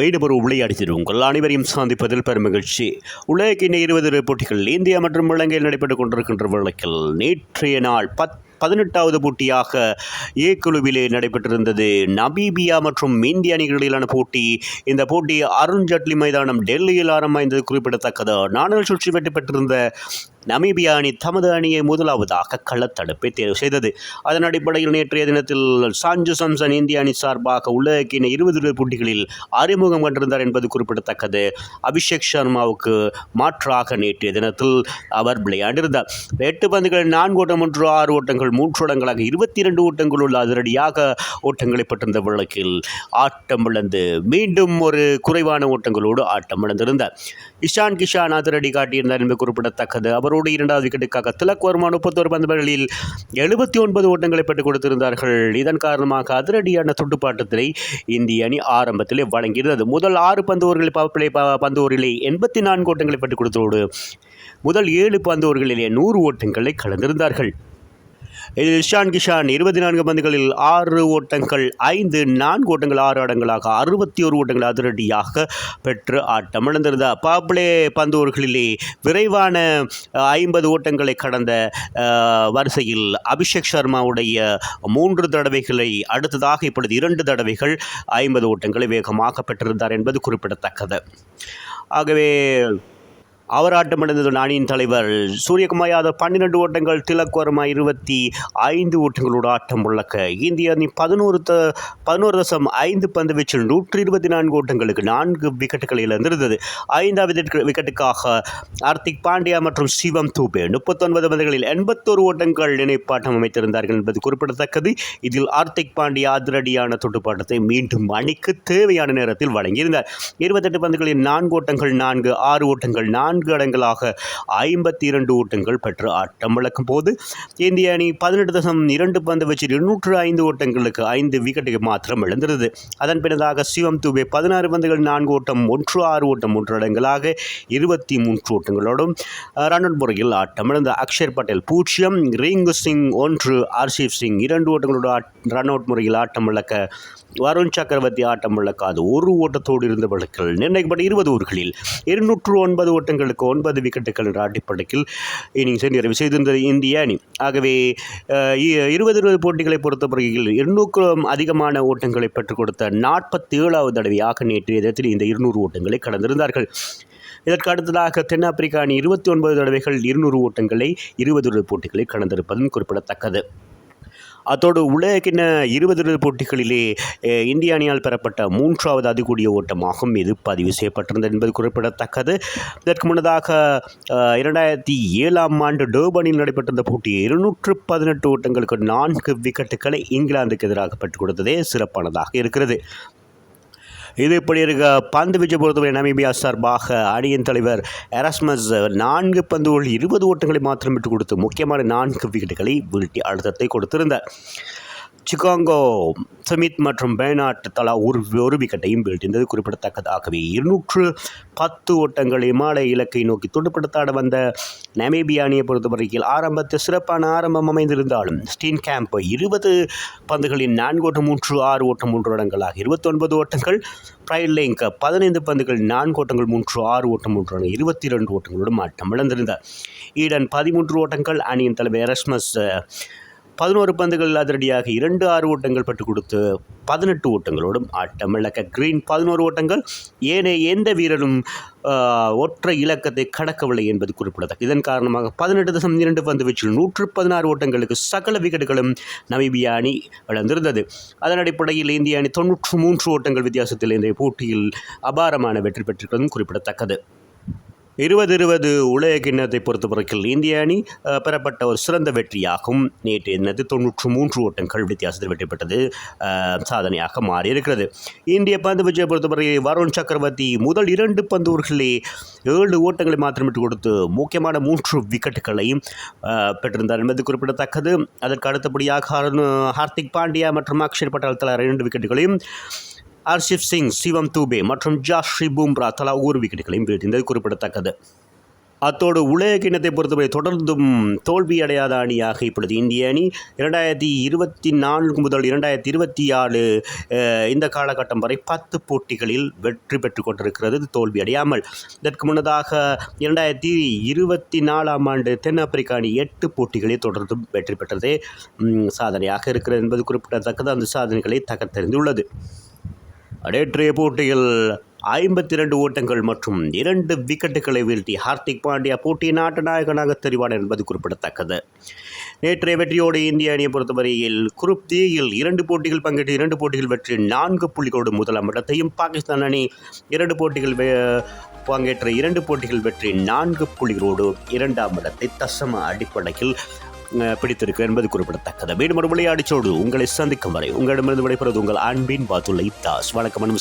மீண்டும் விளையாடுகிறது உங்கள் அனைவரையும் சந்திப்பதில் பெருமகிழ்ச்சி. உலகின் இருபது போட்டிகள் இந்தியா மற்றும் இலங்கையில் நடைபெற்றுக் கொண்டிருக்கின்ற வழக்கில் நேற்றைய நாள் பத் பதினெட்டாவது போட்டியாக ஏ குழுவிலே நடைபெற்றிருந்தது. நபீபியா மற்றும் இந்திய அணிகளிலான போட்டி. இந்த போட்டி அருண் ஜட்லி மைதானம் டெல்லியில் ஆரம்பமாய்ந்தது குறிப்பிடத்தக்கது. நாணல் சுற்றி வெற்றி பெற்றிருந்த நமீபியா அணி தமது அணியை முதலாவதாக களத்தடுப்பை தேர்வு செய்தது. அதன் அடிப்படையில் நேற்றைய தினத்தில் சாஞ்சு சம்சன் இந்திய அணி சார்பாக உலகின இருபது போட்டிகளில் அறிமுகம் கண்டிருந்தார் என்பது குறிப்பிடத்தக்கது. அபிஷேக் சர்மாவுக்கு மாற்றாக நேற்றைய தினத்தில் அவர் விளையாண்டிருந்தார் எட்டு பந்துகள் நான்கு ஓட்டம் ஒன்று ஆறு ஓட்டங்கள் மூன்று ஓட்டங்களாக இருபத்தி இரண்டு ஓட்டங்களுள் அதிரடியாக ஓட்டங்களை பெற்றிருந்த வழக்கில் ஆட்டம் இழந்து மீண்டும் ஒரு குறைவான ஓட்டங்களோடு ஆட்டம் இழந்திருந்தார். இஷான் கிஷான் அதிரடி காட்டியிருந்தார் என்பது குறிப்பிடத்தக்கது. அவர் ஓவரோடு இரண்டாவது விக்கெட்டுக்காக திலக் வர்மா முப்பத்தோரு பந்துகளில் எழுபத்தி ஒன்பது ஓட்டங்களை பெற்றுக் கொடுத்திருந்தார்கள். இதன் காரணமாக அதிரடியான துடுப்பாட்டத்தினை இந்திய அணி ஆரம்பத்திலே வழங்கியிருந்தது. முதல் ஆறு பந்து ஓவர்களில் பந்தோரிலே எண்பத்தி நான்கு ஓட்டங்களை பெற்றுக் கொடுத்ததோடு முதல் ஏழு பந்தோர்களிலே நூறு ஓட்டங்களை கலந்திருந்தார்கள். இதில் இஷான் கிஷான் இருபத்தி நான்கு பந்துகளில் ஆறு ஓட்டங்கள் ஐந்து நான்கு ஓட்டங்கள் ஆறு ஆடங்களாக அறுபத்தி ஒரு ஓட்டங்கள் அதிரடியாக பெற்று ஆட்டம் இழந்திருந்தார் பாப்ளே பந்தோர்களிலே விரைவான ஐம்பது ஓட்டங்களை கடந்த வரிசையில் அபிஷேக் சர்மாவுடைய மூன்று தடவைகளை அடுத்ததாக இப்பொழுது இரண்டு தடவைகள் ஐம்பது ஓட்டங்களை வேகமாக பெற்றிருந்தார் என்பது குறிப்பிடத்தக்கது. ஆகவே அவர் ஆட்டமிழந்தது அணியின் தலைவர். சூரியகுமார் யாதவ் பன்னிரெண்டு ஓட்டங்கள் திலக் வர்மா இருபத்தி ஐந்து ஓட்டங்களோடு ஆட்டம் உள்ளக்க இந்திய அணி பதினோரு த பதினோரு தசம் ஐந்து பந்து வீச்சில் நூற்றி இருபத்தி நான்கு ஓட்டங்களுக்கு நான்கு விக்கெட்டுகளை இழந்திருந்தது. ஐந்தாவது விக்கெட்டுக்காக ஹார்திக் பாண்டியா மற்றும் சிவம் தூபே முப்பத்தொன்பது பந்துகளில் எண்பத்தோரு ஓட்டங்கள் நினைப்பாட்டம் அமைத்திருந்தார்கள் என்பது குறிப்பிடத்தக்கது. இதில் ஹார்திக் பாண்டியா அதிரடியான துடுப்பாட்டத்தை மீண்டும் அணிக்கு தேவையான நேரத்தில் வழங்கியிருந்தார். இருபத்தெட்டு பந்துகளில் நான்கு ஓட்டங்கள் நான்கு ஆறு ஓட்டங்கள் நான்கு நான்கு இடங்களாக ஐம்பத்தி இரண்டு ஓட்டங்கள் பெற்று ஆட்டம் விளக்கும் போது இந்திய அணி பதினெட்டு தசம் இரண்டு பந்து வச்சு இருநூற்று ஐந்து ஓட்டங்களுக்கு ஐந்து விக்கெட்டுக்கு மாத்திரம் இழந்திருந்தது அதன் பின்னதாக சிவம் துபே பதினாறு பந்துகள் நான்கு ஓட்டம் ஒன்று ஆறு ஓட்டம் மூன்று இடங்களாக இருபத்தி மூன்று ஓட்டங்களோடும் ரன் முறையில் ஆட்டம் இழந்த அக்ஷர் பட்டேல் பூஜ்ஜியம் ரிங்கு சிங் ஒன்று ஹர்ஷீப் சிங் இரண்டு ஓட்டங்களோட ரன் அவுட் முறையில் ஆட்டம் இழக்க வருண் சக்கரவர்த்தி ஆட்டம் இழக்காது ஒரு ஓட்டத்தோடு இருந்த வழக்கில் நிர்ணயிக்கப்பட்ட இருபது ஓவர்களில் இருநூற்று ஒன்பது ஓட்டங்கள் ஓட்டங்களுக்கு ஒன்பது விக்கெட்டுகள் என்ற அடிப்படையில் இன்னிங்ஸை நிறைவு செய்திருந்தது இந்திய அணி. ஆகவே இருபது இருபது போட்டிகளை பொறுத்தவரையில் இருநூறுக்கும் அதிகமான ஓட்டங்களை பெற்றுக் கொடுத்த நாற்பத்தி ஏழாவது தடவையாக நேற்றைய தினத்தில் இந்த இருநூறு ஓட்டங்களை கடந்திருந்தார்கள். இதற்கு அடுத்ததாக தென்னாப்பிரிக்கா அணி இருபத்தி ஒன்பது தடவைகள் இருநூறு ஓட்டங்களை இருபது இருபது போட்டிகளை கடந்திருப்பதும் குறிப்பிடத்தக்கது. அத்தோடு உலகின இருபது போட்டிகளிலே இந்திய அணியால் பெறப்பட்ட மூன்றாவது அதிகூடிய ஓட்டமாகும் இது பதிவு செய்யப்பட்டிருந்தது என்பது குறிப்பிடத்தக்கது. இதற்கு முன்னதாக இரண்டாயிரத்தி ஏழாம் ஆண்டு டோபனில் நடைபெற்றிருந்த போட்டியை இருநூற்று பதினெட்டு ஓட்டங்களுக்கு நான்கு விக்கெட்டுகளை இங்கிலாந்துக்கு எதிராக பெற்றுக் கொடுத்ததே சிறப்பானதாக இருக்கிறது. இது இப்படி இருக்க. பந்து வீச்சை பொறுத்தவரை நமீபியா சார்பாக அணியின் தலைவர் எரஸ்மஸ் நான்கு பந்துகள் இருபது ஓட்டங்களை மாத்திரம் விட்டு கொடுத்து முக்கியமான நான்கு விக்கெட்டுகளை வீழ்த்தி அழுத்தத்தை கொடுத்திருந்தார். சிகாங்கோ சமித் மற்றும் பேனாட் தலா ஒரு ஒரு விக்கெட்டையும் வீழ்த்தியது குறிப்பிடத்தக்கதாகவே இருநூற்று பத்து ஓட்டங்கள் இமாலய இலக்கை நோக்கி துடுப்படுத்தாட வந்த நமேபியானியை அணியை பொறுத்தவரையில் ஆரம்பத்தில் சிறப்பான ஆரம்பம் அமைந்திருந்தாலும் ஸ்டீன் கேம்ப் இருபது பந்துகளின் நான்கு ஓட்டம் மூன்று ஆறு ஓட்டம் மூன்று இடங்களாக இருபத்தொன்பது ஓட்டங்கள் ப்ரைட் லிங்க் பதினைந்து பந்துகள் நான்கு ஓட்டங்கள் மூன்று ஆறு ஓட்டம் மூன்று இடங்கள் இருபத்தி இரண்டு ஓட்டங்களோடு மாட்டம் இழந்திருந்தார். ஈடன் பதிமூன்று ஓட்டங்கள் அணியின் தலைவர் எரஸ்மஸ் பதினோரு பந்துகள் அதிரடியாக இரண்டு ஆறு ஓட்டங்கள் பெற்றுக் கொடுத்து பதினெட்டு ஓட்டங்களோடும் ஆட்டம் இழக்க. கிரீன் பதினோரு ஓட்டங்கள். ஏனைய எந்த வீரரும் ஒற்றை இலக்கத்தை கடக்கவில்லை என்பது குறிப்பிடத்தக்க இதன் காரணமாக பதினெட்டு தசம் இரண்டு பந்து வீச்சில் நூற்று பதினாறு ஓட்டங்களுக்கு சகல விக்கெட்டுகளும் நமீபியா அணி இழந்திருந்தது. அதன் அடிப்படையில் இந்திய அணி தொன்னூற்று மூன்று ஓட்டங்கள் வித்தியாசத்தில் இன்றைய போட்டியில் அபாரமான வெற்றி பெற்றிருப்பதும் குறிப்பிடத்தக்கது. இருபது இருபது உலக கிண்ணத்தை பொறுத்தவரையில் இந்திய அணி பெறப்பட்ட ஒரு சிறந்த வெற்றியாகும். நேற்று என்னது? தொன்னூற்று மூன்று ஓட்டங்கள் வித்தியாசத்தில் வெற்றி பெற்றது சாதனையாக மாறி இருக்கிறது இந்திய பந்து வீச்சை பொறுத்தவரை வருண் சக்கரவர்த்தி முதல் இரண்டு பந்து ஏழு ஓட்டங்களை மாத்திரமிட்டு கொடுத்து முக்கியமான மூன்று விக்கெட்டுகளையும் பெற்றிருந்தார் என்பது குறிப்பிடத்தக்கது. அதற்கு அடுத்தபடியாக ஹார்திக் பாண்டியா மற்றும் அக்ஷர் பட்டால் தலா இரண்டு விக்கெட்டுகளையும் ஹர்ஷிப் சிங் சிவம் தூபே மற்றும் ஜாஸ்ரி பூம்ரா தலா ஒரு விக்கெட்டுகளையும் வீழ்த்தியது குறிப்பிடத்தக்கது. அத்தோடு உலக கிண்ணத்தை பொறுத்தவரை தொடர்ந்தும் தோல்வியடையாத அணியாக இப்பொழுது இந்திய அணி இரண்டாயிரத்தி இருபத்தி நான்கு முதல் இரண்டாயிரத்தி இருபத்தி ஆறு இந்த காலகட்டம் வரை பத்து போட்டிகளில் வெற்றி பெற்று கொண்டிருக்கிறது. தோல்வியடையாமல் இதற்கு முன்னதாக இரண்டாயிரத்தி இருபத்தி நாலாம் ஆண்டு தென்னாப்பிரிக்க அணி எட்டு போட்டிகளில் தொடர்ந்தும் வெற்றி பெற்றதே சாதனையாக இருக்கிறது என்பது குறிப்பிடத்தக்கது. அந்த சாதனைகளை தகர்த்தெறிந்துள்ளது. நேற்றைய போட்டியில் ஐம்பத்தி இரண்டு ஓட்டங்கள் மற்றும் இரண்டு விக்கெட்டுகளை வீழ்த்தி ஹார்திக் பாண்டியா போட்டியின் ஆட்ட நாயகனாக தெரிவான என்பது குறிப்பிடத்தக்கது. நேற்றைய வெற்றியோடு இந்திய அணியை பொறுத்தவரையில் குரூப் தியில் இரண்டு போட்டிகள் பங்கேற்று இரண்டு போட்டிகள் வெற்றி நான்கு புள்ளிகளோடு முதலாம் இடத்தையும் பாகிஸ்தான் அணி இரண்டு போட்டிகள் வெ- பங்கேற்ற இரண்டு போட்டிகள் வெற்றி நான்கு புள்ளிகளோடு இரண்டாம் இடத்தை தசம அடிப்படையில் பிடித்திருக்கு என்பது குறிப்பிடத்தக்கது. மீண்டும் ஒரு விளையாடிச்சோடு உங்களை சந்திக்கும் வரை உங்களிடமிருந்து விடைபெறுவது உங்கள் அன்பின் பாத்துள்ள இப்தாஸ் வணக்கம் அன்பு